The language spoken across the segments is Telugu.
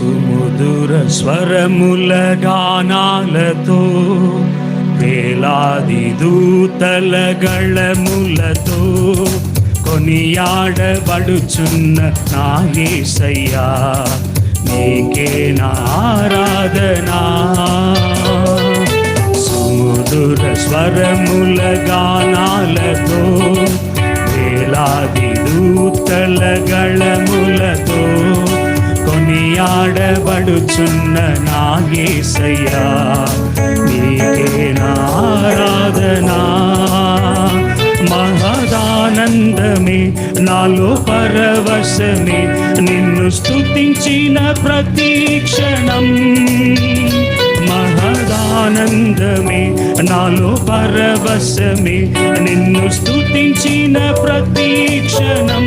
సుముదుర స్వరముల గానాలతో వేలాది దూతల గళములతో కొనియాడబడుచున్న నా యేసయ్యా నీకే నా ఆరాధనా. సుముదుర స్వరముల గానాలతో వేలాది దూతల గళములతో కొనియాడబడుచున్న నా యేసయ్యా నీకే నారాధనా. మహదానందమే నాలో పరవశమే నిన్ను స్తుతించిన ప్రతి క్షణం. మహదానందమే నాలో పరవశమే నిన్ను స్తుతించిన ప్రతి క్షణం.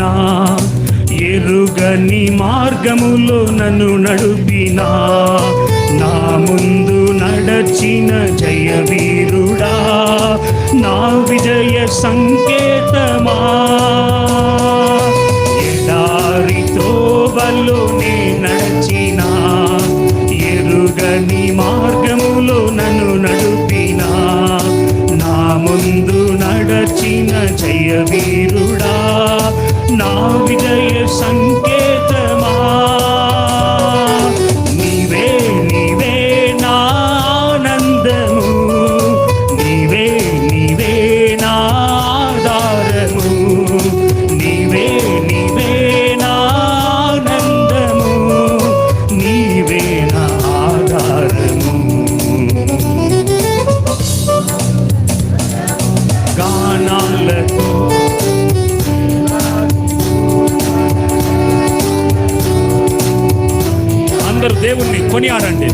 నడచినా ఎరుగని మార్గములో నన్ను నడుపినా. నా ముందు నడచిన జయవీరుడా నా విజయ సంకేతమా. ఎడారి త్రోవలో నే నడచినా ఎరుగని మార్గములో నన్ను నడుపినా. నా ముందు నడచిన జయ నా విజయ సంకేతమా కొనియాడండి.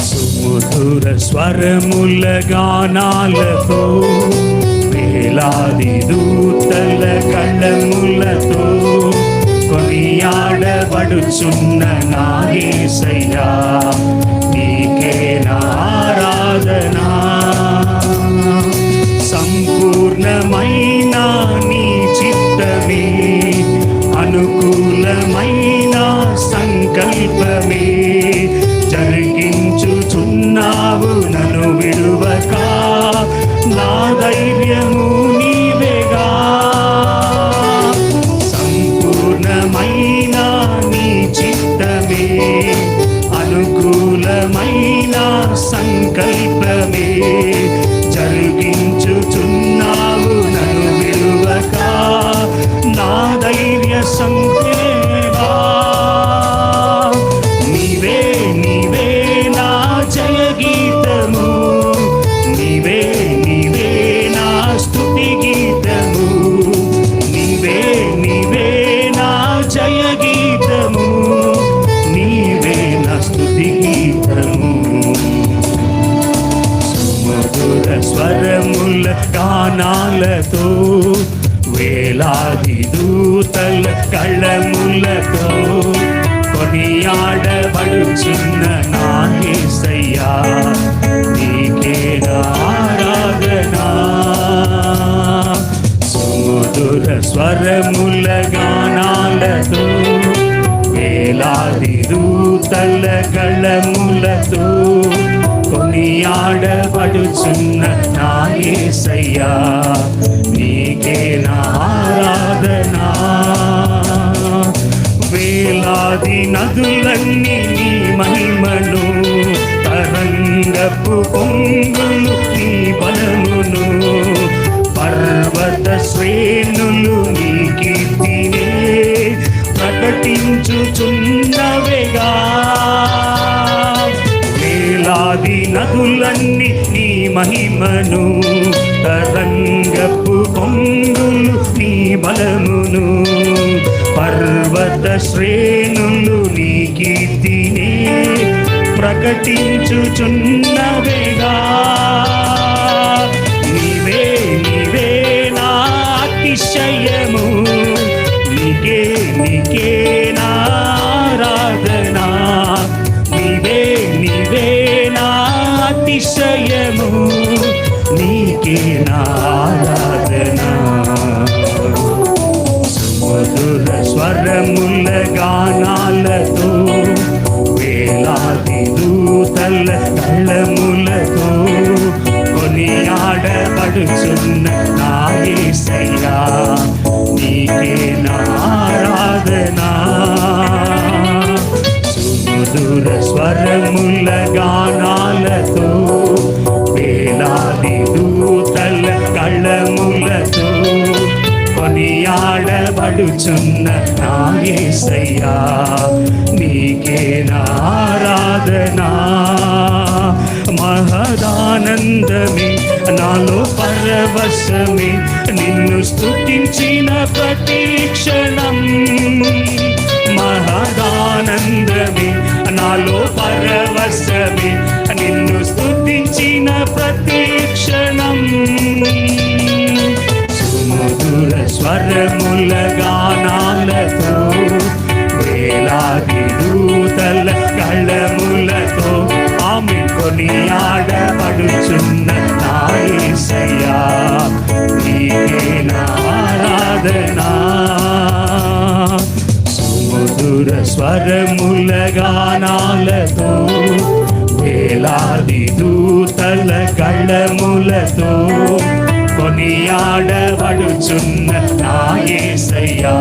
సుమధుర స్వరముల గానాలతో వేలాది దూతల గళములతో కొనియాడబడుచున్న నా జరిగించుచున్నావు నన్ను విడువక. నా ధైర్యము నీవేగా. సంపూర్ణమైన నీ చిత్తమే అనుకూలమైన సంకల్పమే. గానాలతో వేలాది దూతల కళ్ళములతో కొనియాడబడుచున్న నా యేసయ్యా నీకే నా ఆరాధనా? సుమధుర స్వరముల గానాలతో వేలాది దూతల కళ్ళములతో ఆడబడుచున్న నా యేసయ్యా నీకే నా ఆరాధనా వేలాది నదులన్నీ నీ మహిమను తరంగపు పొంగులు నీ బలమును పర్వత శ్రేణులు నీ కీర్తినే ప్రకటించుచున్న మహిమను తరంగపు పొంగులు నీ బలమును పర్వత శ్రేణులు నీ కీర్తినే ప్రకటించుచున్నవేగా నీవే నీవే నా అతిశయము నీకే నీకే నారాధ విషయము నీకే నారాధన సుమధుర స్వరములు కొనియాడబడుచున్న నాయసయ్యా నీకే నారాధనా. మహదానందమే నాలో పరవశమే నిన్ను స్థుతించిన ప్రతి క్షణం. మహదానందమే నాలో పరవశమే నిన్ను స్థుతించిన ప్రతి క్షణం. సుమధుర స్వరముల గానాలతో వేలాది దూతల కళములతో ఆమె కొనియాడబడుచున్న నాయసయ్యా నీకే నారాధనా సుమధుర స్వరముల గానాలతో వేలాది దూతల కళములతో కొనియాడబడుచున్న నాయసయ్యా